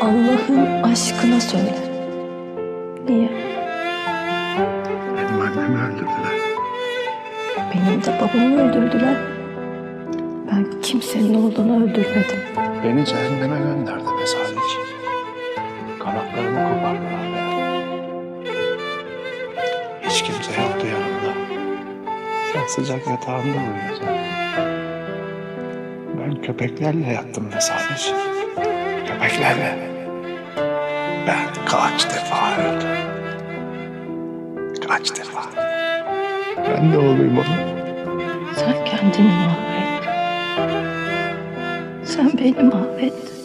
Allah'ın aşkına söyle. Niye? Benim annemi öldürdüler. Benim de babamı öldürdüler. Ben kimsenin oğlunu öldürmedim. Beni cehenneme gönderdi be Salih. Kanatlarımı kopardılar be. Hiç kimse yoktu yanımda. Sen sıcak yatağımda uyuyordun. Ben köpeklerle yattım be Salih. Köpeklerle. Ben kaç defa öldüm. Kaç defa. Ben de oğluyum onun. Sen kendini mahvettin. Sen beni mahvettin.